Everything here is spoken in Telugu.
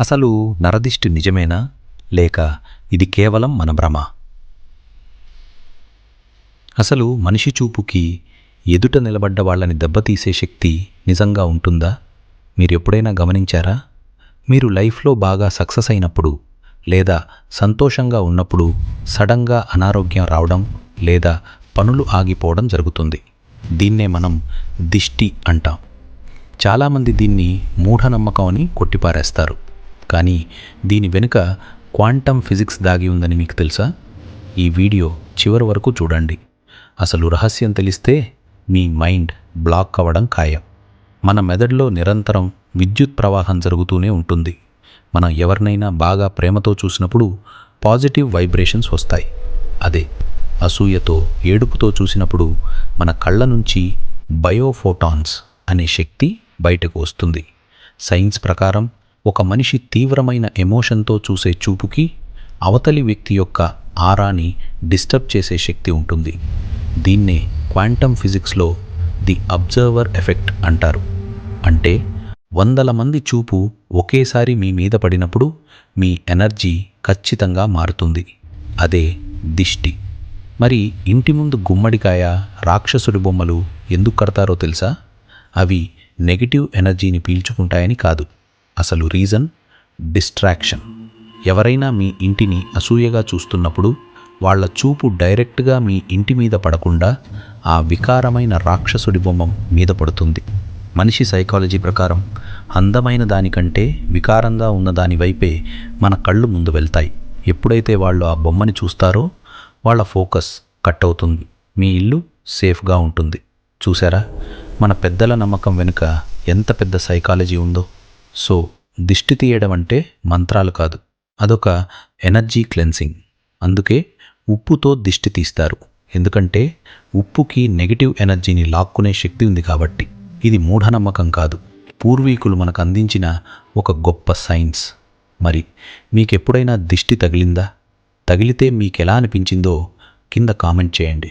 అసలు నరదిష్టి నిజమేనా? లేక ఇది కేవలం మన భ్రమ? అసలు మనిషి చూపుకి ఎదుట నిలబడ్డ వాళ్ళని దెబ్బతీసే శక్తి నిజంగా ఉంటుందా? మీరు ఎప్పుడైనా గమనించారా? మీరు లైఫ్లో బాగా సక్సెస్ అయినప్పుడు లేదా సంతోషంగా ఉన్నప్పుడు సడన్గా అనారోగ్యం రావడం లేదా పనులు ఆగిపోవడం జరుగుతుంది. దీన్నే మనం దిష్టి అంటాం. చాలామంది దీన్ని మూఢనమ్మకం అని కొట్టిపారేస్తారు. కానీ దీని వెనుక క్వాంటమ్ ఫిజిక్స్ దాగి ఉందని మీకు తెలుసా? ఈ వీడియో చివరి వరకు చూడండి. అసలు రహస్యం తెలిస్తే మీ మైండ్ బ్లాక్ అవ్వడం ఖాయం. మన మెదడులో నిరంతరం విద్యుత్ ప్రవాహం జరుగుతూనే ఉంటుంది. మనం ఎవరినైనా బాగా ప్రేమతో చూసినప్పుడు పాజిటివ్ వైబ్రేషన్స్ వస్తాయి. అదే అసూయతో ఏడుపుతో చూసినప్పుడు మన కళ్ళ నుంచి బయోఫోటాన్స్ అనే శక్తి బయటకు వస్తుంది. సైన్స్ ప్రకారం ఒక మనిషి తీవ్రమైన ఎమోషన్తో చూసే చూపుకి అవతలి వ్యక్తి యొక్క ఆరాని డిస్టర్బ్ చేసే శక్తి ఉంటుంది. దీన్నే క్వాంటమ్ ఫిజిక్స్లో ది అబ్జర్వర్ ఎఫెక్ట్ అంటారు. అంటే వందల మంది చూపు ఒకేసారి మీ మీద పడినప్పుడు మీ ఎనర్జీ ఖచ్చితంగా మారుతుంది. అదే దిష్టి. మరి ఇంటి ముందు గుమ్మడికాయ రాక్షసుడి బొమ్మలు ఎందుకు కడతారో తెలుసా? అవి నెగిటివ్ ఎనర్జీని పీల్చుకుంటాయని కాదు. అసలు రీజన్? డిస్ట్రాక్షన్. ఎవరైనా మీ ఇంటిని అసూయగా చూస్తున్నప్పుడు వాళ్ళ చూపు డైరెక్ట్గా మీ ఇంటి మీద పడకుండా ఆ వికారమైన రాక్షసుడి బొమ్మ మీద పడుతుంది. మనిషి సైకాలజీ ప్రకారం అందమైన దానికంటే వికారంగా ఉన్న దాని వైపే మన కళ్ళు ముందు వెళ్తాయి. ఎప్పుడైతే వాళ్ళు ఆ బొమ్మని చూస్తారో వాళ్ళ ఫోకస్ కట్ అవుతుంది. మీ ఇల్లు సేఫ్గా ఉంటుంది. చూసారా? మన పెద్దల నమ్మకం వెనుక ఎంత పెద్ద సైకాలజీ ఉందో. సో దిష్టి తీయడం అంటే మంత్రాలు కాదు. అదొక ఎనర్జీ క్లెన్సింగ్. అందుకే ఉప్పుతో దిష్టి తీస్తారు. ఎందుకంటే ఉప్పుకి నెగిటివ్ ఎనర్జీని లాక్కునే శక్తి ఉంది కాబట్టి. ఇది మూఢనమ్మకం కాదు. పూర్వీకులు మనకు అందించిన ఒక గొప్ప సైన్స్. మరి మీకెప్పుడైనా దిష్టి తగిలిందా? తగిలితే మీకెలా అనిపించిందో కింద కామెంట్ చేయండి.